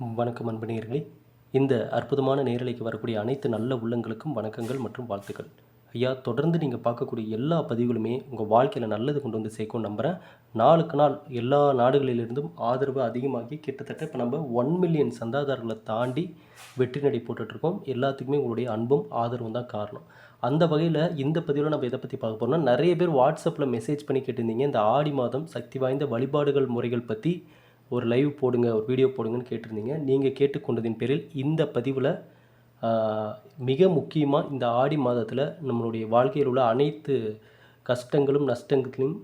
வணக்கம் அன்பணியர்களே இந்த அற்புதமான நேரலைக்கு வரக்கூடிய அனைத்து நல்ல உள்ளங்களுக்கும் வணக்கங்கள் மற்றும் வாழ்த்துக்கள். ஐயா தொடர்ந்து நீங்கள் பார்க்கக்கூடிய எல்லா பதிவுகளுமே உங்கள் வாழ்க்கையில் நல்லது கொண்டு வந்து சேர்க்கும் நம்புகிறேன் நாளுக்கு நாள் எல்லா நாடுகளிலிருந்தும் ஆதரவு அதிகமாகி கிட்டத்தட்ட இப்போ நம்ம ஒன் மில்லியன் சந்தாதாரர்களை தாண்டி வெற்றி நடை போட்டுட்ருக்கோம் எல்லாத்துக்குமே உங்களுடைய அன்பும் ஆதரவும் தான் காரணம். அந்த வகையில் இந்த பதிவில் நம்ம எதை பற்றி பார்க்க போகிறோம்னா நிறைய பேர் வாட்ஸ்அப்பில் மெசேஜ் பண்ணி கேட்டிருந்தீங்க. இந்த ஆடி மாதம் சக்தி வாய்ந்த வழிபாடுகள் முறைகள் பற்றி ஒரு லைவ் போடுங்க ஒரு வீடியோ போடுங்கன்னு கேட்டிருந்தீங்க. நீங்கள் கேட்டுக்கொண்டதின் பேரில் இந்த பதிவில் மிக முக்கியமாக இந்த ஆடி மாதத்தில் நம்மளுடைய வாழ்க்கையில் உள்ள அனைத்து கஷ்டங்களும் நஷ்டங்களையும்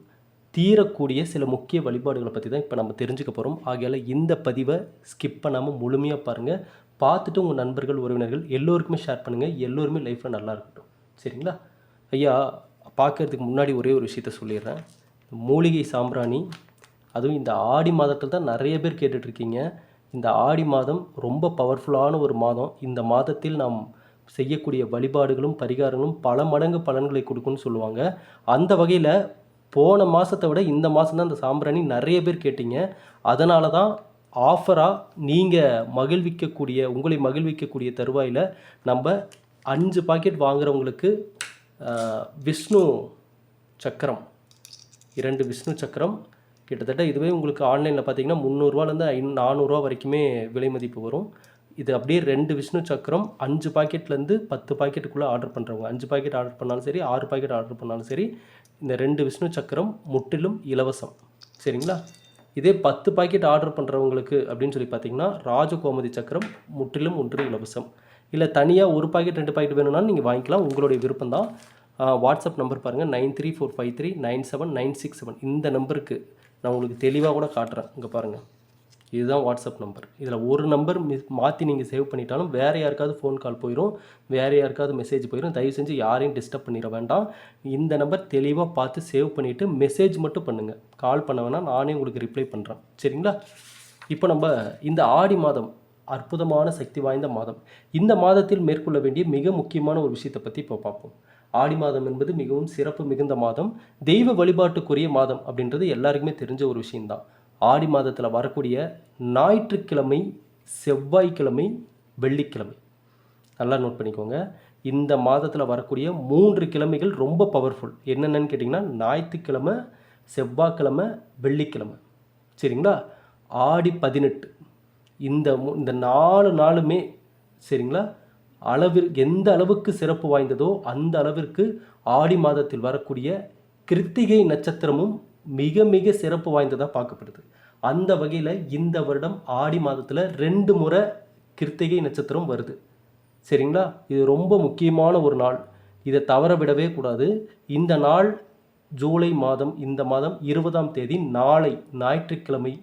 தீரக்கூடிய சில முக்கிய வழிபாடுகளை பற்றி தான் இப்போ நம்ம தெரிஞ்சுக்க போகிறோம் ஆகையால் இந்த பதிவை ஸ்கிப் பண்ணாமல் முழுமையாக பாருங்கள் பார்த்துட்டு உங்கள் நண்பர்கள் உறவினர்கள் எல்லோருக்குமே ஷேர் பண்ணுங்கள் எல்லோருமே லைஃப்பில் நல்லா இருக்கட்டும். சரிங்களா? ஐயா பார்க்கறதுக்கு முன்னாடி ஒரே ஒரு விஷயத்த சொல்லிடுறேன். மூலிகை சாம்பிராணி அதுவும் இந்த ஆடி மாதத்தில் தான் நிறைய பேர் கேட்டுட்ருக்கீங்க. இந்த ஆடி மாதம் ரொம்ப பவர்ஃபுல்லான ஒரு மாதம். இந்த மாதத்தில் நாம் செய்யக்கூடிய வழிபாடுகளும் பரிகாரங்களும் பல மடங்கு பலன்களை கொடுக்கும்னு சொல்லுவாங்க. அந்த வகையில் போன மாதத்தை விட இந்த மாதம் தான் இந்த சாம்பிராணி நிறைய பேர் கேட்டீங்க. அதனால தான் ஆஃபராக நீங்கள் மகிழ்விக்கக்கூடிய உங்களை மகிழ்விக்கக்கூடிய தருவாயில் நம்ம அஞ்சு பாக்கெட் வாங்குறவங்களுக்கு விஷ்ணு சக்கரம். இரண்டு விஷ்ணு சக்கரம் கிட்டத்தட்ட இதுவே உங்களுக்கு ஆன்லைனில் பார்த்தீங்கன்னா முந்நூறுரூவாலேருந்து ஐ நானூறுரூவா வரைக்குமே விலை மதிப்பு வரும். இது அப்படியே ரெண்டு விஷ்ணு சக்கரம் அஞ்சு பாக்கெட்லேருந்து பத்து பாக்கெட்டுக்குள்ளே ஆர்டர் பண்ணுறவங்க அஞ்சு பாக்கெட் ஆர்டர் பண்ணாலும் சரி ஆறு பாக்கெட் ஆர்டர் பண்ணாலும் சரி இந்த ரெண்டு விஷ்ணு சக்கரம் முற்றிலும் இலவசம். சரிங்களா? இதே பத்து பாக்கெட் ஆர்டர் பண்ணுறவங்களுக்கு அப்படின்னு சொல்லி பார்த்தீங்கன்னா ராஜகோமதி சக்கரம் முற்றிலும் ஒன்று இலவசம். இல்லை தனியாக ஒரு பாக்கெட் ரெண்டு பாக்கெட் வேணும்னாலும் நீங்கள் வாங்கிக்கலாம். உங்களுடைய விருப்பம் தான். வாட்ஸ்அப் நம்பர் பாருங்கள் nine three four five three nine seven nine six seven. இந்த நம்பருக்கு நான் உங்களுக்கு தெளிவாக கூட காட்டுறேன். இங்கே பாருங்கள் இதுதான் வாட்ஸ்அப் நம்பர் இதில் ஒரு நம்பர் மிஸ் மாற்றி நீங்கள் சேவ் பண்ணிட்டாலும் வேறு யாருக்காவது ஃபோன் கால் போயிடும் வேறு யாருக்காவது மெசேஜ் போயிடும் தயவு செஞ்சு யாரையும் டிஸ்டர்ப் பண்ணிட வேண்டாம். இந்த நம்பர் தெளிவாக பார்த்து சேவ் பண்ணிவிட்டு மெசேஜ் மட்டும் பண்ணுங்கள் கால் பண்ண வேணாம். நானே உங்களுக்கு ரிப்ளை பண்ணுறேன் சரிங்களா? இப்போ நம்ம இந்த ஆடி மாதம் அற்புதமான சக்தி வாய்ந்த மாதம். இந்த மாதத்தில் மேற்கொள்ள வேண்டிய மிக முக்கியமான ஒரு விஷயத்தை பற்றி இப்போ பார்ப்போம். ஆடி மாதம் என்பது மிகவும் சிறப்பு மிகுந்த மாதம். தெய்வ வழிபாட்டுக்குரிய மாதம் அப்படின்றது எல்லாருக்குமே தெரிஞ்ச ஒரு விஷயம்தான். ஆடி மாதத்தில் வரக்கூடிய ஞாயிற்றுக்கிழமை செவ்வாய்க்கிழமை வெள்ளிக்கிழமை. நல்லா நோட் பண்ணிக்கோங்க. இந்த மாதத்தில் வரக்கூடிய மூன்று கிழமைகள் ரொம்ப பவர்ஃபுல் என்னென்னு கேட்டிங்கன்னா ஞாயிற்றுக்கிழமை செவ்வாய்க்கிழமை வெள்ளிக்கிழமை. சரிங்களா? ஆடி பதினெட்டு. இந்த மு- இந்த நாலு நாளுமே சரிங்களா? அளவில் எந்த அளவுக்கு சிறப்பு வாய்ந்ததோ அந்த அளவிற்கு ஆடி மாதத்தில் வரக்கூடிய கிருத்திகை நட்சத்திரமும் மிக மிக சிறப்பு வாய்ந்ததாக பார்க்கப்படுது. அந்த வகையில் இந்த வருடம் ஆடி மாதத்தில் ரெண்டு முறை கிருத்திகை நட்சத்திரம் வருது. சரிங்களா? இது ரொம்ப முக்கியமான ஒரு நாள். இதை தவற விடவே கூடாது. இந்த நாள் ஜூலை மாதம் இந்த மாதம் இருபதாம் தேதி நாளை ஞாயிற்றுக்கிழமை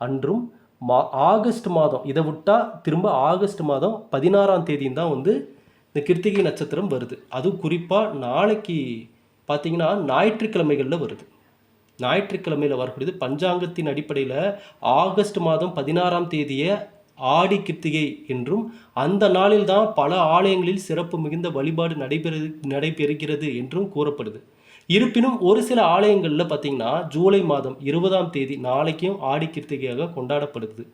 அன்றும் மா ஆகஸ்ட் மாதம். இதை விட்டால் திரும்ப ஆகஸ்ட் மாதம் பதினாறாம் தேதியும் தான் வந்து இந்த கிருத்திகை நட்சத்திரம் வருது. அதுவும் குறிப்பாக நாளைக்கு பார்த்தீங்கன்னா ஞாயிற்றுக்கிழமைகளில் வருது. ஞாயிற்றுக்கிழமையில் வரக்கூடியது பஞ்சாங்கத்தின் அடிப்படையில் ஆகஸ்ட் மாதம் பதினாறாம் தேதியை ஆடி கிருத்திகை என்றும் அந்த நாளில் தான் பல ஆலயங்களில் சிறப்பு மிகுந்த வழிபாடு நடைபெறு நடைபெறுகிறது என்றும் கூறப்படுது. இருப்பினும் ஒரு சில ஆலயங்களில் பார்த்தீங்கன்னா ஜூலை மாதம் இருபதாம் தேதி நாளைக்கும் ஆடி கிருத்திகையாக கொண்டாடப்படுது.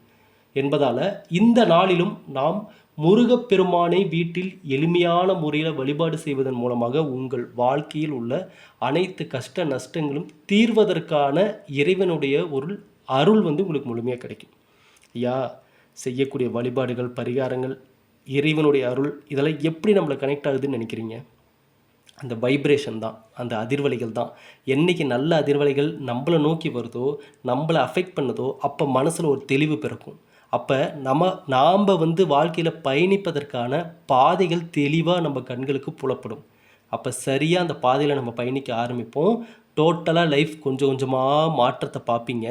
என்பதால் இந்த நாளிலும் நாம் முருகப்பெருமானை வீட்டில் எளிமையான முறையில் வழிபாடு செய்வதன் மூலமாக உங்கள் வாழ்க்கையில் உள்ள அனைத்து கஷ்ட நஷ்டங்களும் தீர்வதற்கான இறைவனுடைய ஒரு அருள் வந்து உங்களுக்கு முழுமையாக கிடைக்கும். ஐயா செய்யக்கூடிய வழிபாடுகள் பரிகாரங்கள் இறைவனுடைய அருள் இதெல்லாம் எப்படி நம்மளை கனெக்ட் ஆகுதுன்னு நினைக்கிறீங்க? அந்த வைப்ரேஷன் தான் அந்த அதிர்வலைகள் தான். என்னைக்கு நல்ல அதிர்வலைகள் நம்மளை நோக்கி வருதோ நம்மளை அஃபெக்ட் பண்ணுதோ அப்போ மனசில் ஒரு தெளிவு பிறக்கும். அப்போ நம்ம நாம் வந்து வாழ்க்கையில் பயணிப்பதற்கான பாதைகள் தெளிவாக நம்ம கண்களுக்கு புலப்படும். அப்போ சரியாக அந்த பாதையில் நம்ம பயணிக்க ஆரம்பிப்போம். டோட்டலாக லைஃப் கொஞ்சம் கொஞ்சமாக மாற்றத்தை பார்ப்பீங்க.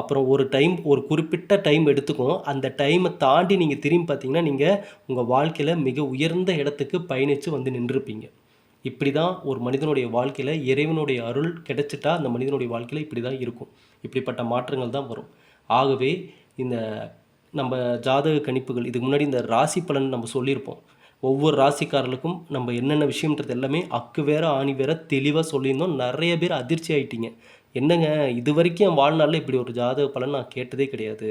அப்புறம் ஒரு டைம் ஒரு குறிப்பிட்ட டைம் எடுத்துக்கும் அந்த டைமை தாண்டி நீங்கள் திரும்பி பார்த்தீங்கன்னா நீங்கள் உங்கள் வாழ்க்கையில் மிக உயர்ந்த இடத்துக்கு பயணித்து வந்து நின்றுருப்பீங்க இப்படி தான் ஒரு மனிதனுடைய வாழ்க்கையில் இறைவனுடைய அருள் கிடைச்சிட்டா அந்த மனிதனுடைய வாழ்க்கையில் இப்படி தான் இருக்கும். இப்படிப்பட்ட மாற்றங்கள் தான் வரும். ஆகவே இந்த நம்ம ஜாதக கணிப்புகள் இதுக்கு முன்னாடி இந்த ராசி பலன் நம்ம சொல்லியிருப்போம். ஒவ்வொரு ராசிக்காரர்களுக்கும் நம்ம என்னென்ன விஷயம்ன்றது எல்லாமே அக்கு வேற ஆணி வேற தெளிவாக சொல்லியிருந்தோம். நிறைய பேர் அதிர்ச்சி ஆகிட்டீங்க என்னங்க இது வரைக்கும் என் வாழ்நாளில் இப்படி ஒரு ஜாதக பலன் நான் கேட்டதே கிடையாது.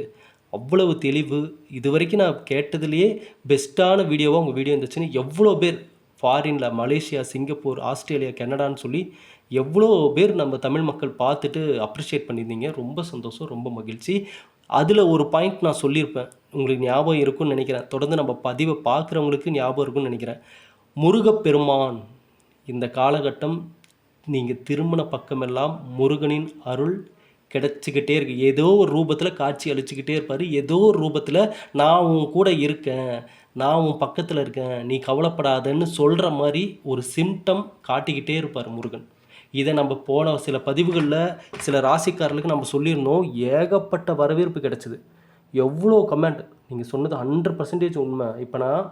அவ்வளவு தெளிவு இது வரைக்கும் நான் கேட்டதுலேயே பெஸ்ட்டான வீடியோவாக உங்கள் வீடியோ இருந்துச்சுன்னு எவ்வளோ பேர் ஃபாரினில் மலேசியா சிங்கப்பூர் ஆஸ்திரேலியா கனடான்னு சொல்லி எவ்வளோ பேர் நம்ம தமிழ் மக்கள் பார்த்துட்டு அப்ரிஷியேட் பண்ணியிருந்தீங்க. ரொம்ப சந்தோஷம் ரொம்ப மகிழ்ச்சி. அதில் ஒரு பாயிண்ட் நான் சொல்லியிருப்பேன். உங்களுக்கு ஞாபகம் இருக்கும்னு நினைக்கிறேன். தொடர்ந்து நம்ம பதிவை பார்க்குறவங்களுக்கு ஞாபகம் இருக்கும்னு நினைக்கிறேன். முருகப்பெருமான் இந்த காலகட்டம் நீங்கள் திருமண பக்கமெல்லாம் முருகனின் அருள் கிடச்சிக்கிட்டே இருக்கு. ஏதோ ஒரு ரூபத்தில் காட்சி அழிச்சிக்கிட்டே இருப்பார். ஏதோ ஒரு ரூபத்தில் நான் உன் கூட இருக்கேன். நான் உன் பக்கத்தில் இருக்கேன் நீ கவலைப்படாதன்னு சொல்கிற மாதிரி ஒரு சிம்டம் காட்டிக்கிட்டே இருப்பார் முருகன். இதை நம்ம போன சில பதிவுகளில் சில ராசிக்காரர்களுக்கு நம்ம சொல்லியிருந்தோம். ஏகப்பட்ட வரவேற்பு கிடச்சிது. எவ்வளோ கமெண்ட் நீங்கள் சொன்னது ஹண்ட்ரட் பர்சன்டேஜ் உண்மை. இப்போ நான்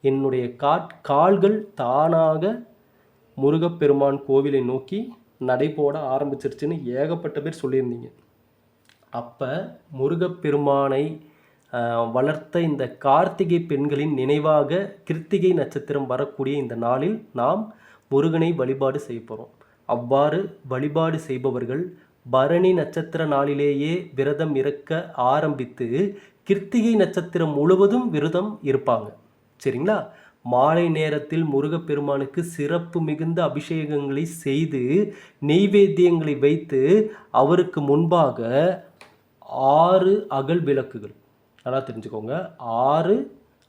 என்னுடைய காட் கால்கள் தானாக முருகப்பெருமான் கோவிலை நோக்கி நடைபோட ஆரம்பிச்சிருச்சுன்னு ஏகப்பட்ட பேர் சொல்லியிருந்தீங்க. அப்போ முருகப்பெருமானை வளர்த்த இந்த கார்த்திகை பெண்களின் நினைவாக கிருத்திகை நட்சத்திரம் வரக்கூடிய இந்த நாளில் நாம் முருகனை வழிபாடு செய்ய போகிறோம் அவ்வாறு வழிபாடு செய்பவர்கள் பரணி நட்சத்திர நாளிலேயே விரதம் இருக்க ஆரம்பித்து கிருத்திகை நட்சத்திரம் முழுவதும் விரதம் இருப்பாங்க. சரிங்களா? மாலை நேரத்தில் முருகப்பெருமானுக்கு சிறப்பு மிகுந்த அபிஷேகங்களை செய்து நெய்வேத்தியங்களை வைத்து அவருக்கு முன்பாக ஆறு அகல் விளக்குகள். நல்லா தெரிஞ்சுக்கோங்க. ஆறு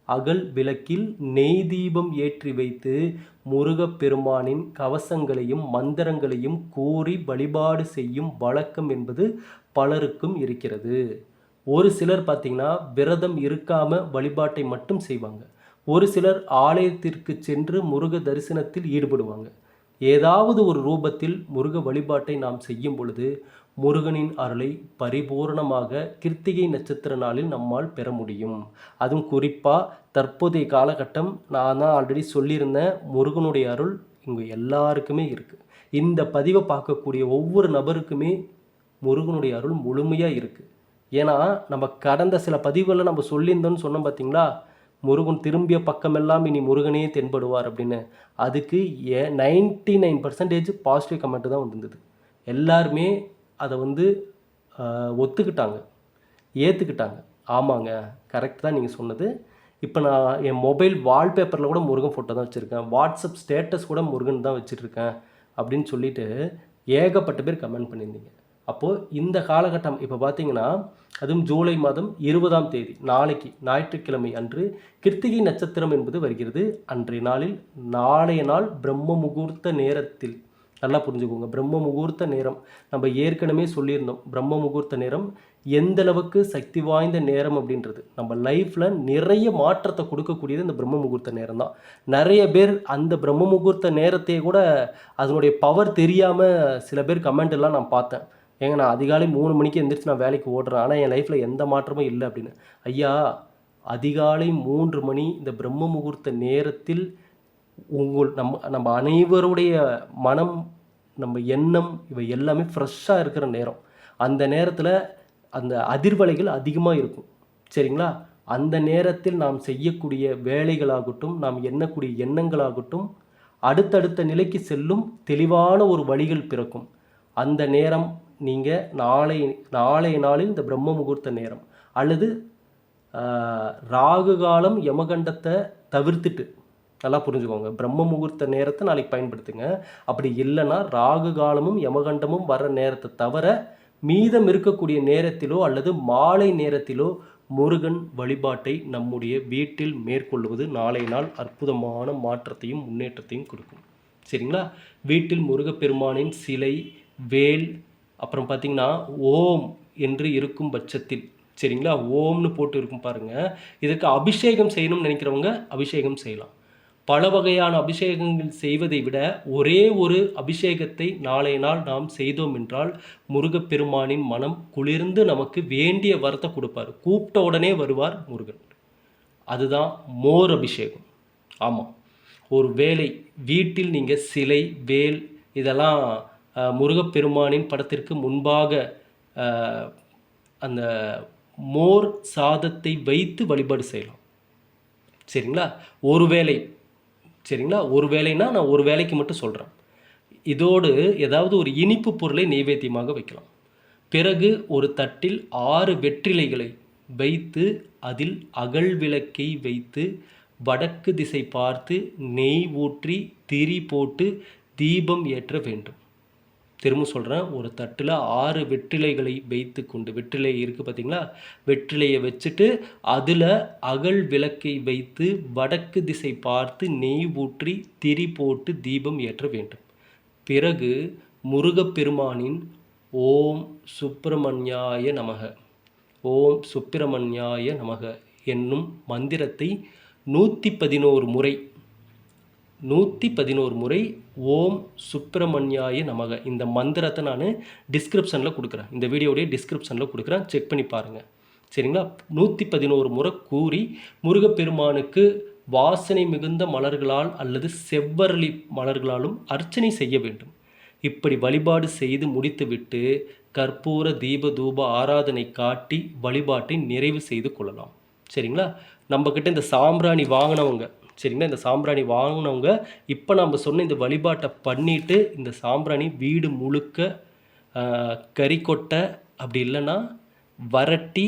அகல் விளக்கில் நெய் தீபம் ஏற்றி வைத்து முருகப்பெருமானின் கவசங்களையும் மந்திரங்களையும் கூறி வழிபாடு செய்யும் வழக்கம் என்பது பலருக்கும் இருக்கிறது. ஒரு சிலர் பார்த்தீங்கன்னா விரதம் இருக்காமல் வழிபாட்டை மட்டும் செய்வாங்க. ஒரு சிலர் ஆலயத்திற்கு சென்று முருக தரிசனத்தில் ஈடுபடுவாங்க. ஏதாவது ஒரு ரூபத்தில் முருக வழிபாட்டை நாம் செய்யும் பொழுது முருகனின் அருளை பரிபூரணமாக கிருத்திகை நட்சத்திர நாளில் நம்மால் பெற முடியும். அதுவும் குறிப்பாக தற்போதைய காலகட்டம் நான் தான் ஆல்ரெடி சொல்லியிருந்தேன் முருகனுடைய அருள் இங்கே எல்லாருக்குமே இருக்குது இந்த பதிவை பார்க்கக்கூடிய ஒவ்வொரு நபருக்குமே முருகனுடைய அருள் முழுமையாக இருக்குது ஏன்னா நம்ம கடந்த சில பதிவுகளில் நம்ம சொல்லியிருந்தோம்னு சொன்னோம் பார்த்தீங்களா முருகன் திரும்பிய பக்கமெல்லாம் இனி முருகனே தென்படுவார் அப்படின்னு. அதுக்கு ஏ ninety nine percentage positive comment தான் வந்திருந்தது. எல்லாருமே அதை வந்து ஒத்துக்கிட்டாங்க. ஏற்றுக்கிட்டாங்க ஆமாங்க கரெக்ட் தான் நீங்கள் சொன்னது. இப்போ நான் என் மொபைல் வால்பேப்பரில் கூட முருகன் ஃபோட்டோ தான் வச்சுருக்கேன். வாட்ஸ்அப் ஸ்டேட்டஸ் கூட முருகன் தான் வச்சுட்ருக்கேன் அப்படின்னு சொல்லிட்டு ஏகப்பட்ட பேர் கமெண்ட் பண்ணியிருந்தீங்க. அப்போது இந்த காலகட்டம் இப்போ பார்த்தீங்கன்னா அதுவும் ஜூலை மாதம் இருபதாம் தேதி நாளைக்கு ஞாயிற்றுக்கிழமை அன்று கிருத்திகை நட்சத்திரம் என்பது வருகிறது. அன்றைய நாளில் நாளைய நாள் பிரம்ம முகூர்த்த நேரத்தில் நல்லா புரிஞ்சுக்கோங்க பிரம்ம முகூர்த்த நேரம். நம்ம ஏற்கனவே சொல்லியிருந்தோம் பிரம்ம முகூர்த்த நேரம் எந்த அளவுக்கு சக்தி வாய்ந்த நேரம் அப்படின்றது. நம்ம லைஃப்பில் நிறைய மாற்றத்தை கொடுக்கக்கூடியது இந்த பிரம்ம முகூர்த்த நேரம் தான் நிறைய பேர் அந்த பிரம்ம முகூர்த்த நேரத்தையே கூட அதனுடைய பவர் தெரியாமல் சில பேர் கமெண்ட் எல்லாம் நான் பார்த்தேன். ஏங்க நான் அதிகாலை மூணு மணிக்கு எந்திரிச்சு நான் வேலைக்கு ஓடுறேன். ஆனால் என் லைஃப்பில் எந்த மாற்றமும் இல்லை அப்படின்னு. ஐயா அதிகாலை மூன்று மணி இந்த பிரம்ம முகூர்த்த நேரத்தில் உங்கள் நம்ம நம்ம அனைவருடைய மனம் நம்ம எண்ணம் இவை எல்லாமே ஃப்ரெஷ்ஷாக இருக்கிற நேரம். அந்த நேரத்தில் அந்த அதிர்வலைகள் அதிகமாக இருக்கும். சரிங்களா? அந்த நேரத்தில் நாம் செய்யக்கூடிய வேலைகளாகட்டும் நாம் எண்ணக்கூடிய எண்ணங்களாகட்டும் அடுத்தடுத்த நிலைக்கு செல்லும் தெளிவான ஒரு வழிகள் பிறக்கும். அந்த நேரம் நீங்கள் நாளை நாளைய நாளில் இந்த பிரம்ம முகூர்த்த நேரம் அல்லது ராகு காலம் யமகண்டத்தை தவிர்த்துட்டு நல்லா புரிஞ்சுக்கோங்க. பிரம்ம முகூர்த்த நேரத்தை நாளைக்கு பயன்படுத்துங்க. அப்படி இல்லைன்னா ராகு காலமும் யமகண்டமும் வர நேரத்தை தவிர மீதம் இருக்கக்கூடிய நேரத்திலோ அல்லது மாலை நேரத்திலோ முருகன் வழிபாட்டை நம்முடைய வீட்டில் மேற்கொள்வது நாளை நாள் அற்புதமான மாற்றத்தையும் முன்னேற்றத்தையும் கொடுக்கும். சரிங்களா? வீட்டில் முருகப்பெருமானின் சிலை வேல் அப்புறம் பார்த்திங்கன்னா ஓம் என்று இருக்கும் பட்சத்தில் சரிங்களா? ஓம்னு போட்டு இருக்கும் பாருங்கள் இதற்கு அபிஷேகம் செய்யணும்னு நினைக்கிறவங்க அபிஷேகம் செய்யலாம். பல வகையான அபிஷேகங்கள் செய்வதை விட ஒரே ஒரு அபிஷேகத்தை நாளைய நாள் நாம் செய்தோம் என்றால் முருகப்பெருமானின் மனம் குளிர்ந்து நமக்கு வேண்டிய வரத்தை கொடுப்பார். கூப்பிட்ட உடனே வருவார் முருகன். அதுதான் மோர் அபிஷேகம். ஆமாம் ஒரு வேலை வீட்டில் நீங்கள் சிலை வேல் இதெல்லாம் முருகப்பெருமானின் படத்திற்கு முன்பாக அந்த மோர் சாதத்தை வைத்து வழிபாடு செய்யலாம். சரிங்களா? ஒரு வேளை சரிங்களா? ஒரு வேலைன்னா நான் ஒரு வேலைக்கு மட்டும் சொல்கிறேன் இதோடு ஏதாவது ஒரு இனிப்பு பொருளை நைவேத்தியமாக வைக்கலாம். பிறகு ஒரு தட்டில் ஆறு வெற்றிலைகளை வைத்து அதில் அகல் விளக்கை வைத்து வடக்கு திசை பார்த்து நெய் ஊற்றி திரி போட்டு தீபம் ஏற்ற வேண்டும். திரும்ப சொல்கிறேன் ஒரு தட்டில் ஆறு வெற்றிலைகளை வைத்து கொண்டு வெற்றிலை இருக்குது பார்த்தீங்களா வெற்றிலையை வச்சுட்டு அதில் அகல் விளக்கை வைத்து வடக்கு திசை பார்த்து நெய் ஊற்றி திரி போட்டு தீபம் ஏற்ற வேண்டும். பிறகு முருகப்பெருமானின் ஓம் சுப்பிரமணியாய நமக ஓம் சுப்பிரமணியாய நமக என்னும் மந்திரத்தை நூற்றி பதினோரு முறை நூற்றி பதினோரு முறை ஓம் சுப்பிரமணியாய நமக. இந்த மந்திரத்தை நான் டிஸ்கிரிப்ஷனில் கொடுக்குறேன். இந்த வீடியோடைய டிஸ்கிரிப்ஷனில் கொடுக்குறேன். செக் பண்ணி பாருங்கள் சரிங்களா? நூற்றி பதினோரு முறை கூறி முருகப்பெருமானுக்கு வாசனை மிகுந்த மலர்களால் அல்லது செவ்வரளி மலர்களாலும் அர்ச்சனை செய்ய வேண்டும். இப்படி வழிபாடு செய்து முடித்துவிட்டு கற்பூர தீப தூப ஆராதனை காட்டி வழிபாட்டை நிறைவு செய்து கொள்ளலாம். சரிங்களா? நம்மக்கிட்ட இந்த சாம்பிராணி வாங்கினவங்க சரிங்களா? இந்த சாம்பிராணி வாங்கினவங்க இப்போ நம்ம சொன்ன இந்த வழிபாட்டை பண்ணிவிட்டு இந்த சாம்பிராணி வீடு முழுக்க கறிக்கொட்டை அப்படி இல்லைன்னா வரட்டி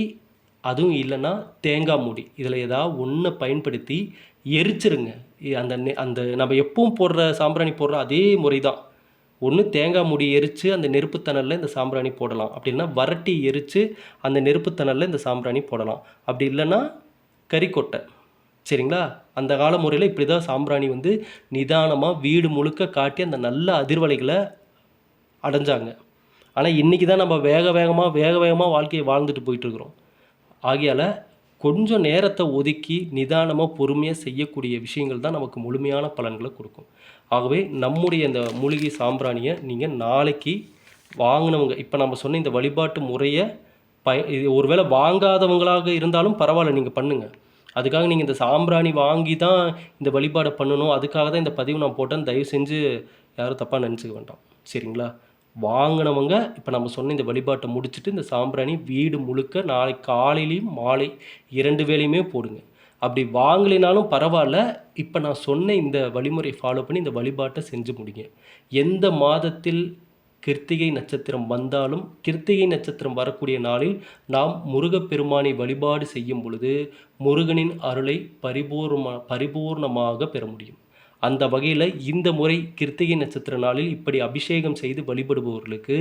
அதுவும் இல்லைன்னா தேங்காய் மூடி. இதில் ஏதாவது ஒன்றை பயன்படுத்தி எரிச்சிருங்க. அந்த நெ- அந்த நம்ம எப்பவும் போடுற சாம்பிராணி போடுற அதே முறை தான் ஒன்று தேங்காய் மூடி எரித்து அந்த நெருப்புத்தணலில் இந்த சாம்பிராணி போடலாம். அப்படி இல்லைன்னா வரட்டி எரித்து அந்த நெருப்புத்தணலில் இந்த சாம்பிராணி போடலாம். அப்படி இல்லைன்னா கறிக்கொட்டை சரிங்களா? அந்த கால முறையில் இப்படி தான் சாம்பிராணி வந்து நிதானமாக வீடு முழுக்க காட்டி அந்த நல்ல அதிர்வலைகளை அடைஞ்சாங்க. ஆனால் இன்றைக்கி தான் நம்ம வேக வேகமாக வேக வேகமாக வாழ்க்கையை வாழ்ந்துட்டு போயிட்டுருக்குறோம். ஆகையால் கொஞ்சம் நேரத்தை ஒதுக்கி நிதானமாக பொறுமையாக செய்யக்கூடிய விஷயங்கள் தான் நமக்கு முழுமையான பலன்களை கொடுக்கும். ஆகவே நம்முடைய இந்த மூலிகை சாம்பிராணியை நீங்கள் நாளைக்கு வாங்கினவங்க இப்போ நம்ம சொன்ன இந்த வழிபாட்டு முறையை பய இது ஒருவேளை வாங்காதவங்களாக இருந்தாலும் பரவாயில்ல நீங்கள் பண்ணுங்கள் அதுக்காக நீங்கள் இந்த சாம்பிராணி வாங்கி தான் இந்த வழிபாடை பண்ணணும். அதுக்காக தான் இந்த பதிவு நான் போட்டேன். தயவு செஞ்சு யாரும் தப்பாக நினச்சிக்க வேண்டாம். சரிங்களா? வாங்கினவங்க இப்போ நம்ம சொன்ன இந்த வழிபாட்டை முடிச்சுட்டு இந்த சாம்பிராணி வீடு முழுக்க நாளை காலையிலையும் மாலை இரண்டு வேலையுமே போடுங்க. அப்படி வாங்கலைனாலும் பரவாயில்ல. இப்போ நான் சொன்ன இந்த வழிமுறை ஃபாலோ பண்ணி இந்த வழிபாட்டை செஞ்சு முடிங்க. எந்த மாதத்தில் கிருத்திகை நட்சத்திரம் வந்தாலும் கிருத்திகை நட்சத்திரம் வரக்கூடிய நாளில் நாம் முருகப்பெருமானை வழிபாடு செய்யும் பொழுது முருகனின் அருளை பரிபூர்ண பரிபூர்ணமாக பெற முடியும். அந்த வகையில் இந்த முறை கிருத்திகை நட்சத்திர நாளில் இப்படி அபிஷேகம் செய்து வழிபடுபவர்களுக்கு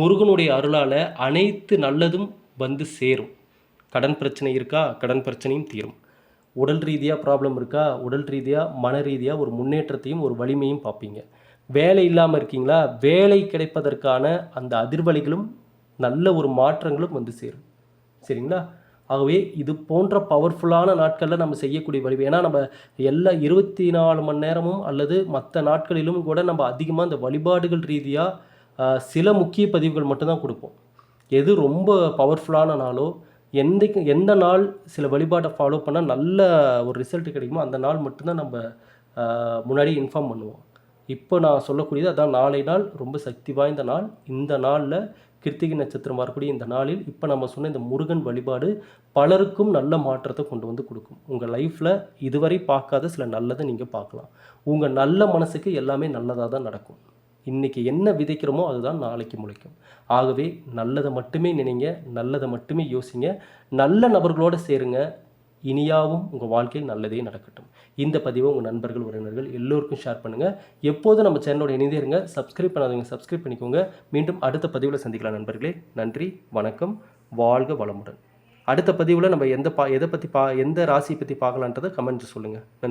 முருகனுடைய அருளால் அனைத்து நல்லதும் வந்து சேரும். கடன் பிரச்சனை இருக்கா? கடன் பிரச்சனையும் தீரும். உடல் ரீதியாக ப்ராப்ளம் இருக்கா? உடல் ரீதியாக மன ரீதியாக ஒரு முன்னேற்றத்தையும் ஒரு வலிமையும் பார்ப்பீங்க. வேலை இல்லாமல் இருக்கீங்களா? வேலை கிடைப்பதற்கான அந்த அதிர்வலைகளும் நல்ல ஒரு மாற்றங்களும் வந்து சேரும். சரிங்களா? ஆகவே இது போன்ற பவர்ஃபுல்லான நாட்களில் நம்ம செய்யக்கூடிய வழிவு ஏன்னா நம்ம எல்லா இருபத்தி நாலு மணி நேரமும் அல்லது மற்ற நாட்களிலும் கூட நம்ம அதிகமாக இந்த வழிபாடுகள் ரீதியாக சில முக்கிய பதிவுகள் மட்டும்தான் கொடுப்போம். எது ரொம்ப பவர்ஃபுல்லான நாளோ எந்த எந்த நாள் சில வழிபாட்டை ஃபாலோ பண்ணால் நல்ல ஒரு ரிசல்ட் கிடைக்குமோ அந்த நாள் மட்டும்தான் நம்ம முன்னாடி இன்ஃபார்ம் பண்ணுவோம். இப்போ நான் சொல்லக்கூடியது அதான் நாளை நாள் ரொம்ப சக்தி வாய்ந்த நாள். இந்த நாளில் கிருத்திகை நட்சத்திரம் வரக்கூடிய இந்த நாளில் இப்போ நம்ம சொன்ன இந்த முருகன் வழிபாடு பலருக்கும் நல்ல மாற்றத்தை கொண்டு வந்து கொடுக்கும். உங்கள் லைஃப்பில் இதுவரை பார்க்காத சில நல்லதை நீங்கள் பார்க்கலாம். உங்கள் நல்ல மனசுக்கு எல்லாமே நல்லதாக தான் நடக்கும். இன்றைக்கி என்ன விதைக்கிறோமோ அதுதான் நாளைக்கு முளைக்கும். ஆகவே நல்லதை மட்டுமே நினைங்க நல்லதை மட்டுமே யோசிங்க. நல்ல நபர்களோடு சேருங்க. இனியாவும் உங்கள் வாழ்க்கையில் நல்லதே நடக்கட்டும். இந்த பதிவை உங்கள் நண்பர்கள் உறவினர்கள் எல்லோருக்கும் ஷேர் பண்ணுங்கள் எப்போதும் நம்ம சேனலோட இணைந்தே இருங்க. சப்ஸ்கிரைப் பண்ணாதவங்க சப்ஸ்கிரைப் பண்ணிக்கோங்க. மீண்டும் அடுத்த பதிவில் சந்திக்கலாம் நண்பர்களே. நன்றி வணக்கம். வாழ்க வளமுடன். அடுத்த பதிவில் நம்ம எந்த பா எதை பற்றி பா எந்த ராசியை பற்றி பார்க்கலான்றதை கமெண்ட்ஸ் சொல்லுங்கள் நன்றி.